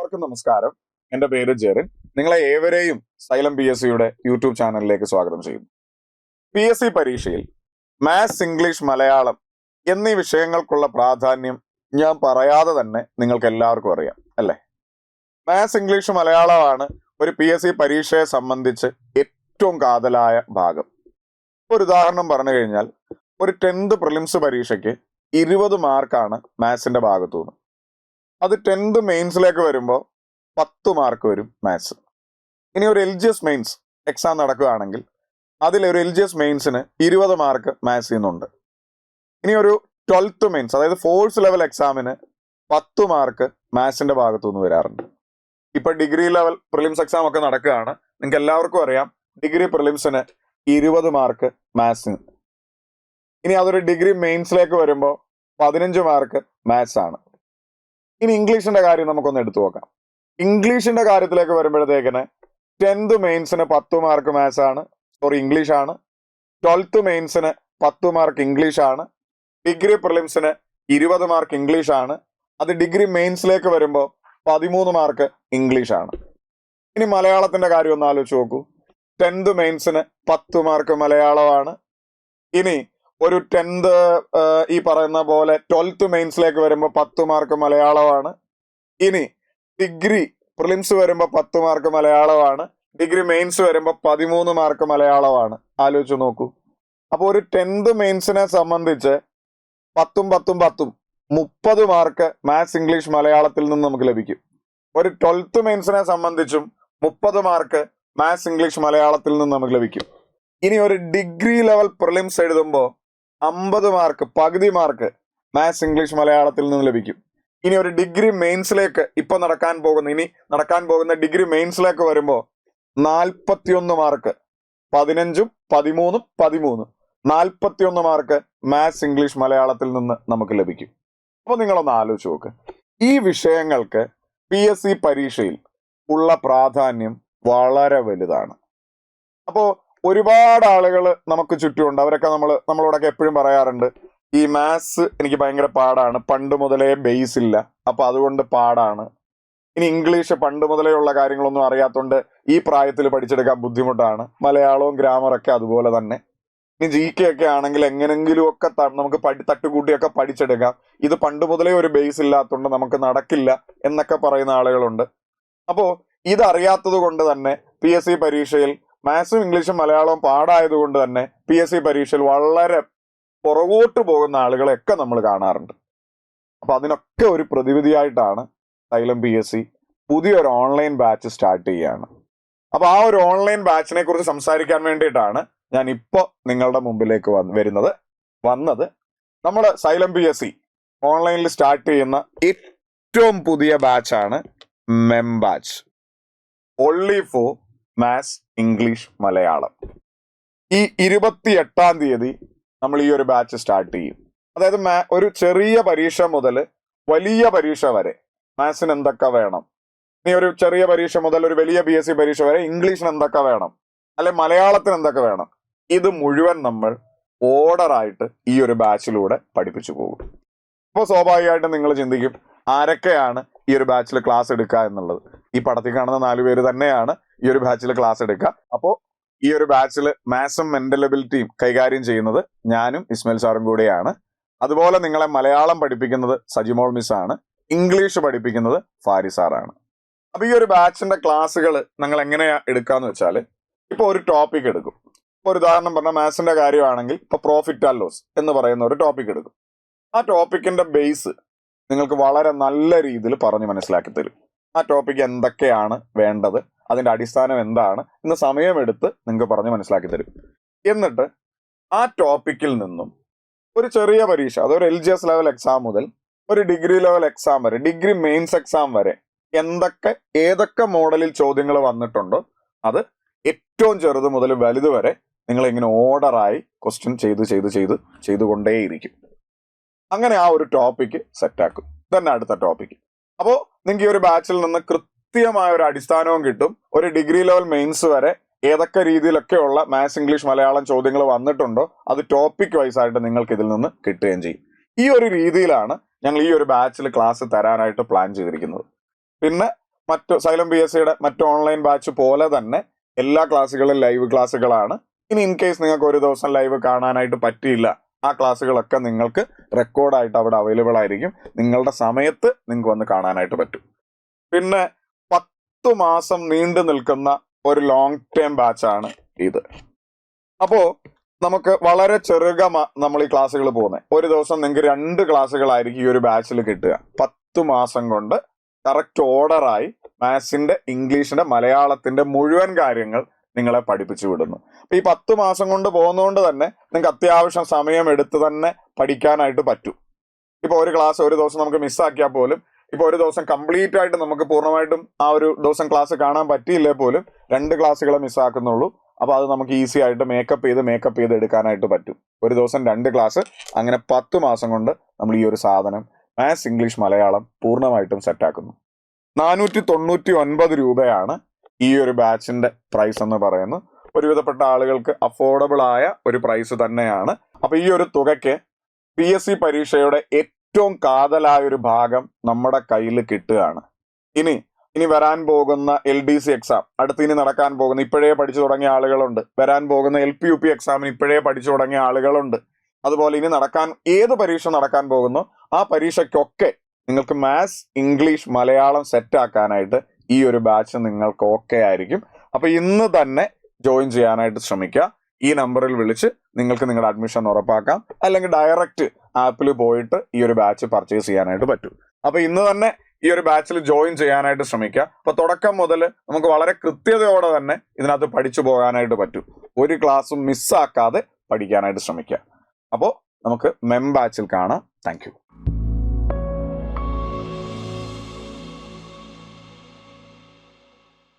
എല്ലാവർക്കും നമസ്കാരം. എന്റെ പേര് ജെറിൻ. നിങ്ങളെ ഏവരെയും സൈലം പി എസ് സിയുടെ യൂട്യൂബ് ചാനലിലേക്ക് സ്വാഗതം ചെയ്യുന്നു. പി എസ് സി പരീക്ഷയിൽ മാത്സ് ഇംഗ്ലീഷ് മലയാളം എന്നീ വിഷയങ്ങൾക്കുള്ള പ്രാധാന്യം ഞാൻ പറയാതെ തന്നെ നിങ്ങൾക്ക് എല്ലാവർക്കും അറിയാം അല്ലേ? മാത്സ് ഇംഗ്ലീഷ് മലയാളമാണ് ഒരു പി എസ് സി പരീക്ഷയെ സംബന്ധിച്ച് ഏറ്റവും കാതലായ ഭാഗം. ഒരു ഉദാഹരണം പറഞ്ഞു കഴിഞ്ഞാൽ ഒരു ടെൻത്ത് പ്രിലിംസ് പരീക്ഷയ്ക്ക് ഇരുപത് മാർക്കാണ് മാത്സിന്റെ ഭാഗത്തുനിന്ന്. അത് ടെൻത്ത് മെയിൻസിലേക്ക് വരുമ്പോൾ പത്ത് മാർക്ക് വരും മാത്സ് ഇനി ഒരു L G S mains exam നടക്കുകയാണെങ്കിൽ അതിൽ ഒരു എൽ ജി എസ് മെയിൻസിന് ഇരുപത് മാർക്ക് മാത്സ് ചെയ്യുന്നുണ്ട്. ഇനി ഒരു ട്വൽത്ത് മെയിൻസ് അതായത് ഫോഴ്സ് ലെവൽ എക്സാമിന് പത്ത് മാർക്ക് മാത്സിന്റെ ഭാഗത്തു നിന്ന് വരാറുണ്ട്. ഇപ്പൊ ഡിഗ്രി ലെവൽ പ്രിലിംസ് എക്സാം ഒക്കെ നടക്കുകയാണ്. നിങ്ങൾക്ക് എല്ലാവർക്കും അറിയാം ഡിഗ്രി പ്രിലിംസിന് ഇരുപത് മാർക്ക് മാത്സിന് ഇനി അതൊരു ഡിഗ്രി മെയിൻസിലേക്ക് വരുമ്പോൾ പതിനഞ്ച് മാർക്ക് മാത്സ് ആണ്. ഇനി ഇംഗ്ലീഷിന്റെ കാര്യം നമുക്കൊന്ന് എടുത്തു നോക്കാം. ഇംഗ്ലീഷിന്റെ കാര്യത്തിലേക്ക് വരുമ്പോഴത്തേക്കിന് ടെൻത്ത് മെയിൻസിന് പത്ത് മാർക്ക് മാത്സ് ആണ്. സോറി ഇംഗ്ലീഷ് ആണ്. ട്വൽത്ത് മെയിൻസിന് പത്ത് മാർക്ക് ഇംഗ്ലീഷ് ആണ്. ഡിഗ്രി പ്രിലിംസിന് ഇരുപത് മാർക്ക് ഇംഗ്ലീഷ് ആണ്. അത് ഡിഗ്രി മെയിൻസിലേക്ക് വരുമ്പോൾ പതിമൂന്ന് മാർക്ക് ഇംഗ്ലീഷ് ആണ്. ഇനി മലയാളത്തിന്റെ കാര്യം ഒന്ന് ആലോചിച്ച് നോക്കൂ. ടെൻത്ത് മെയിൻസിന് പത്ത് മാർക്ക് മലയാളമാണ്. ഇനി ഒരു ടെൻത്ത് ഈ പറയുന്ന പോലെ ട്വൽത്ത് മെയിൻസിലേക്ക് വരുമ്പോൾ പത്ത് മാർക്ക് മലയാളമാണ്. ഇനി ഡിഗ്രി പ്രിലിംസ് വരുമ്പോൾ പത്ത് മാർക്ക് മലയാളമാണ്. ഡിഗ്രി മെയിൻസ് വരുമ്പോൾ പതിമൂന്ന് മാർക്ക് മലയാളമാണ്. ആലോചിച്ച് നോക്കൂ. അപ്പോൾ ഒരു ടെൻത്ത് മെയിൻസിനെ സംബന്ധിച്ച് പത്തും പത്തും പത്തും മുപ്പത് മാർക്ക് മാത്സ് ഇംഗ്ലീഷ് മലയാളത്തിൽ നിന്ന് നമുക്ക് ലഭിക്കും. ഒരു ട്വൽത്ത് മെയിൻസിനെ സംബന്ധിച്ചും മുപ്പത് മാർക്ക് മാത്സ് ഇംഗ്ലീഷ് മലയാളത്തിൽ നിന്ന് നമുക്ക് ലഭിക്കും. ഇനി ഒരു ഡിഗ്രി ലെവൽ പ്രിലിംസ് എഴുതുമ്പോൾ അമ്പത് മാർക്ക് പകുതി മാർക്ക് മാത്സ് ഇംഗ്ലീഷ് മലയാളത്തിൽ നിന്ന് ലഭിക്കും. ഇനി ഒരു ഡിഗ്രി മെയിൻസിലേക്ക് ഇപ്പൊ നടക്കാൻ പോകുന്ന ഇനി നടക്കാൻ പോകുന്ന ഡിഗ്രി മെയിൻസിലേക്ക് വരുമ്പോൾ നാൽപ്പത്തിയൊന്ന് മാർക്ക് പതിനഞ്ചും പതിമൂന്നും പതിമൂന്ന്. നാൽപ്പത്തിയൊന്ന് മാർക്ക് മാത്സ് ഇംഗ്ലീഷ് മലയാളത്തിൽ നിന്ന് നമുക്ക് ലഭിക്കും. അപ്പോൾ നിങ്ങളൊന്ന് ആലോചിച്ച് നോക്ക്. ഈ വിഷയങ്ങൾക്ക് പി എസ് സി പരീക്ഷയിൽ ഉള്ള പ്രാധാന്യം വളരെ വലുതാണ്. അപ്പോ ഒരുപാട് ആളുകൾ നമുക്ക് ചുറ്റുമുണ്ട്. അവരൊക്കെ നമ്മൾ നമ്മളോടൊക്കെ എപ്പോഴും പറയാറുണ്ട് ഈ മാത്സ് എനിക്ക് ഭയങ്കര പാടാണ്. പണ്ട് മുതലേ ബേസ് ഇല്ല. അപ്പൊ അതുകൊണ്ട് പാടാണ്. ഇനി ഇംഗ്ലീഷ് പണ്ട് മുതലേ ഉള്ള കാര്യങ്ങളൊന്നും അറിയാത്തോണ്ട് ഈ പ്രായത്തിൽ പഠിച്ചെടുക്കാൻ ബുദ്ധിമുട്ടാണ്. മലയാളവും ഗ്രാമറൊക്കെ അതുപോലെ തന്നെ. ഇനി ജി കെ ഒക്കെ ആണെങ്കിൽ എങ്ങനെങ്കിലും ഒക്കെ നമുക്ക് പഠി തട്ടുകൂട്ടിയൊക്കെ പഠിച്ചെടുക്കാം. ഇത് പണ്ട് മുതലേ ഒരു ബേസ് ഇല്ലാത്തതുകൊണ്ട് നമുക്ക് നടക്കില്ല എന്നൊക്കെ പറയുന്ന ആളുകളുണ്ട്. അപ്പോ ഇതറിയാത്തത് കൊണ്ട് തന്നെ പി എസ് സി പരീക്ഷയിൽ മാത്സും ഇംഗ്ലീഷും മലയാളവും പാടായതുകൊണ്ട് തന്നെ പി എസ് സി പരീക്ഷയിൽ വളരെ പുറകോട്ട് പോകുന്ന ആളുകളെയൊക്കെ നമ്മൾ കാണാറുണ്ട്. അപ്പൊ അതിനൊക്കെ ഒരു പ്രതിവിധിയായിട്ടാണ് തൈലം പി എസ് സി പുതിയൊരു ഓൺലൈൻ ബാച്ച് സ്റ്റാർട്ട് ചെയ്യുകയാണ്. അപ്പൊ ആ ഒരു ഓൺലൈൻ ബാച്ചിനെ കുറിച്ച് സംസാരിക്കാൻ വേണ്ടിയിട്ടാണ് ഞാൻ ഇപ്പോൾ നിങ്ങളുടെ മുമ്പിലേക്ക് വരുന്നത്. വന്നത് നമ്മൾ സൈലം പി എസ് സി ഓൺലൈനിൽ സ്റ്റാർട്ട് ചെയ്യുന്ന ഏറ്റവും പുതിയ ബാച്ചാണ് മെം batch only for maths English Malayalam. ഈ ഇരുപത്തി എട്ടാം തീയതി നമ്മൾ ഈ ഒരു ബാച്ച് സ്റ്റാർട്ട് ചെയ്യും. അതായത് ഒരു ചെറിയ പരീക്ഷ മുതൽ വലിയ പരീക്ഷ വരെ. മാത്സിന് എന്തൊക്കെ വേണം? നീ ഒരു ചെറിയ പരീക്ഷ മുതൽ ഒരു വലിയ പി എസ് സി പരീക്ഷ വരെ ഇംഗ്ലീഷിന് എന്തൊക്കെ വേണം? അല്ലെ മലയാളത്തിന് എന്തൊക്കെ വേണം? ഇത് മുഴുവൻ നമ്മൾ ഓർഡറായിട്ട് ഈ ഒരു ബാച്ചിലൂടെ പഠിപ്പിച്ചു പോകും. അപ്പോൾ സ്വാഭാവികമായിട്ടും നിങ്ങൾ ചിന്തിക്കും ആരൊക്കെയാണ് ഈ ഒരു ബാച്ചിൽ ക്ലാസ് എടുക്കുക എന്നുള്ളത്? ഈ പടത്തിൽ കാണുന്ന നാല് പേര് തന്നെയാണ് ഈ ഒരു ബാച്ചിൽ ക്ലാസ് എടുക്കുക അപ്പോൾ ഈ ഒരു ബാച്ചിൽ മാത്സും മെന്റൽ എബിലിറ്റിയും കൈകാര്യം ചെയ്യുന്നത് ഞാനും ഇസ്മയിൽ സാറും കൂടെയാണ്. അതുപോലെ നിങ്ങളെ മലയാളം പഠിപ്പിക്കുന്നത് സജിമോൾ മിസ് ആണ്. ഇംഗ്ലീഷ് പഠിപ്പിക്കുന്നത് ഫാരി സാറാണ് അപ്പൊ ഈ ഒരു ബാച്ചിന്റെ ക്ലാസ്സുകൾ നിങ്ങൾ എങ്ങനെയാ എടുക്കാന്ന് വെച്ചാൽ ഇപ്പൊ ഒരു ടോപ്പിക് എടുക്കും. ഇപ്പൊ ഒരു ഉദാഹരണം പറഞ്ഞ മാത്സിന്റെ കാര്യമാണെങ്കിൽ ഇപ്പൊ പ്രോഫിറ്റ് ആൻഡ് ലോസ് എന്ന് പറയുന്ന ഒരു ടോപ്പിക് എടുക്കും. ആ ടോപ്പിക്കിന്റെ ബേസ് നിങ്ങൾക്ക് വളരെ നല്ല രീതിയിൽ പറഞ്ഞു മനസ്സിലാക്കി തരും. ആ ടോപ്പിക്ക് എന്തൊക്കെയാണ് വേണ്ടത്? അതിന്റെ അടിസ്ഥാനം എന്താണ്? എന്ന് സമയമെടുത്ത് നിങ്ങൾക്ക് പറഞ്ഞ് മനസ്സിലാക്കി തരും. എന്നിട്ട് ആ ടോപ്പിക്കിൽ നിന്നും ഒരു ചെറിയ പരീക്ഷ അതൊരു L G S level exam മുതൽ ഒരു ഡിഗ്രി ലെവൽ എക്സാം വരെ ഡിഗ്രി മെയിൻസ് എക്സാം വരെ എന്തൊക്കെ ഏതൊക്കെ മോഡലിൽ ചോദ്യങ്ങൾ വന്നിട്ടുണ്ടോ അത് ഏറ്റവും ചെറുത് മുതൽ വലുത് വരെ നിങ്ങൾ ഇങ്ങനെ ഓർഡറായി ക്വസ്റ്റ്യൻ ചെയ്ത് ചെയ്ത് ചെയ്ത് ചെയ്തുകൊണ്ടേയിരിക്കും അങ്ങനെ ആ ഒരു ടോപ്പിക്ക് സെറ്റാക്കും തന്നെ അടുത്ത ടോപ്പിക്ക് അപ്പോൾ നിങ്ങൾക്ക് ഈ ഒരു ബാച്ചിൽ നിന്ന് കൃത്യമായ ഒരു അടിസ്ഥാനവും കിട്ടും. ഒരു ഡിഗ്രി ലെവൽ മെയിൻസ് വരെ ഏതൊക്കെ രീതിയിലൊക്കെയുള്ള മാത്സ് ഇംഗ്ലീഷ് മലയാളം ചോദ്യങ്ങൾ വന്നിട്ടുണ്ടോ അത് ടോപ്പിക് വൈസ് ആയിട്ട് നിങ്ങൾക്ക് ഇതിൽ നിന്ന് കിട്ടുകയും ചെയ്യും. ഈ ഒരു രീതിയിലാണ് ഞങ്ങൾ ഈ ഒരു ബാച്ചിൽ ക്ലാസ് തരാനായിട്ട് പ്ലാൻ ചെയ്തിരിക്കുന്നത്. പിന്നെ മറ്റു സൈലം പി എസ് സിയുടെ മറ്റു ഓൺലൈൻ ബാച്ച് പോലെ തന്നെ എല്ലാ ക്ലാസ്സുകളും ലൈവ് ക്ലാസ്സുകളാണ് ഇനി ഇൻ കേസ് നിങ്ങൾക്ക് ഒരു ദിവസം ലൈവ് കാണാനായിട്ട് പറ്റിയില്ല ആ ക്ലാസ്സുകളൊക്കെ നിങ്ങൾക്ക് റെക്കോർഡായിട്ട് അവിടെ അവൈലബിൾ ആയിരിക്കും. നിങ്ങളുടെ സമയത്ത് നിങ്ങൾക്ക് വന്ന് കാണാനായിട്ട് പറ്റും. പിന്നെ പത്ത് മാസം നീണ്ടു നിൽക്കുന്ന ഒരു ലോങ് ടേം ബാച്ചാണ് ഇത്. അപ്പോൾ നമുക്ക് വളരെ ചെറുക നമ്മൾ ഈ ക്ലാസ്സുകൾ പോകുന്നത് ഒരു ദിവസം നിങ്ങൾക്ക് രണ്ട് ക്ലാസ്സുകളായിരിക്കും ഈ ഒരു ബാച്ചിൽ കിട്ടുക. പത്ത് മാസം കൊണ്ട് കറക്റ്റ് ഓർഡറായി മാത്സിന്റെ ഇംഗ്ലീഷിന്റെ മലയാളത്തിന്റെ മുഴുവൻ കാര്യങ്ങൾ നിങ്ങളെ പഠിപ്പിച്ചു വിടുന്നു. അപ്പൊ ഈ പത്ത് മാസം കൊണ്ട് പോകുന്നതുകൊണ്ട് തന്നെ നിങ്ങൾക്ക് അത്യാവശ്യം സമയം എടുത്ത് തന്നെ പഠിക്കാനായിട്ട് പറ്റും. ഇപ്പൊ ഒരു ക്ലാസ് ഒരു ദിവസം നമുക്ക് മിസ്സാക്കിയാൽ പോലും ഇപ്പൊ ഒരു ദിവസം കംപ്ലീറ്റ് ആയിട്ട് നമുക്ക് പൂർണമായിട്ടും ആ ഒരു ദിവസം ക്ലാസ് കാണാൻ പറ്റിയില്ലേ പോലും രണ്ട് ക്ലാസ്സുകളെ മിസ്സാക്കുന്നുള്ളൂ അപ്പൊ അത് നമുക്ക് ഈസി ആയിട്ട് മേക്കപ്പ് ചെയ്ത് മേക്കപ്പ് ചെയ്ത് എടുക്കാനായിട്ട് പറ്റും. ഒരു ദിവസം രണ്ട് ക്ലാസ് അങ്ങനെ പത്ത് മാസം കൊണ്ട് നമ്മൾ ഈ ഒരു സാധനം മാത്സ് ഇംഗ്ലീഷ് മലയാളം പൂർണമായിട്ടും സെറ്റാക്കുന്നു നാനൂറ്റി തൊണ്ണൂറ്റി ഒൻപത് രൂപയാണ് ഈ ഒരു ബാച്ചിന്റെ പ്രൈസ് എന്ന് പറയുന്നത് ഒരുവിധപ്പെട്ട ആളുകൾക്ക് അഫോർഡബിൾ ആയ ഒരു പ്രൈസ് തന്നെയാണ്. അപ്പൊ ഈ ഒരു തുകയ്ക്ക് പി എസ് സി പരീക്ഷയുടെ ഏറ്റവും കാതലായ ഒരു ഭാഗം നമ്മുടെ കയ്യിൽ കിട്ടുകയാണ്. ഇനി ഇനി വരാൻ പോകുന്ന എൽ ഡി സി എക്സാം അടുത്ത് ഇനി നടക്കാൻ പോകുന്ന ഇപ്പോഴേ പഠിച്ചു തുടങ്ങിയ ആളുകളുണ്ട്. വരാൻ പോകുന്ന എൽ പി യു പി എക്സാമിന് ഇപ്പോഴേ പഠിച്ചു തുടങ്ങിയ ആളുകളുണ്ട്. അതുപോലെ ഇനി നടക്കാൻ ഏത് പരീക്ഷ നടക്കാൻ പോകുന്നു ആ പരീക്ഷയ്ക്കൊക്കെ നിങ്ങൾക്ക് മാത്സ് ഇംഗ്ലീഷ് മലയാളം സെറ്റ് ആക്കാനായിട്ട് ഈ ഒരു ബാച്ച് നിങ്ങൾക്ക് ഓക്കെ ആയിരിക്കും. അപ്പൊ ഇന്ന് തന്നെ ജോയിൻ ചെയ്യാനായിട്ട് ശ്രമിക്കുക. ഈ നമ്പറിൽ വിളിച്ച് നിങ്ങൾക്ക് നിങ്ങളുടെ അഡ്മിഷൻ ഉറപ്പാക്കാം. അല്ലെങ്കിൽ ഡയറക്റ്റ് ആപ്പിൽ പോയിട്ട് ഈ ഒരു ബാച്ച് പർച്ചേസ് ചെയ്യാനായിട്ട് പറ്റും. അപ്പൊ ഇന്ന് തന്നെ ഈ ഒരു ബാച്ചിൽ ജോയിൻ ചെയ്യാനായിട്ട് ശ്രമിക്കുക. അപ്പൊ തുടക്കം മുതൽ നമുക്ക് വളരെ കൃത്യതയോടെ തന്നെ ഇതിനകത്ത് പഠിച്ചു പോകാനായിട്ട് പറ്റും. ഒരു ക്ലാസ്സും മിസ്സാക്കാതെ പഠിക്കാനായിട്ട് ശ്രമിക്കുക. അപ്പോൾ നമുക്ക് മെം ബാച്ചിൽ കാണാം. താങ്ക്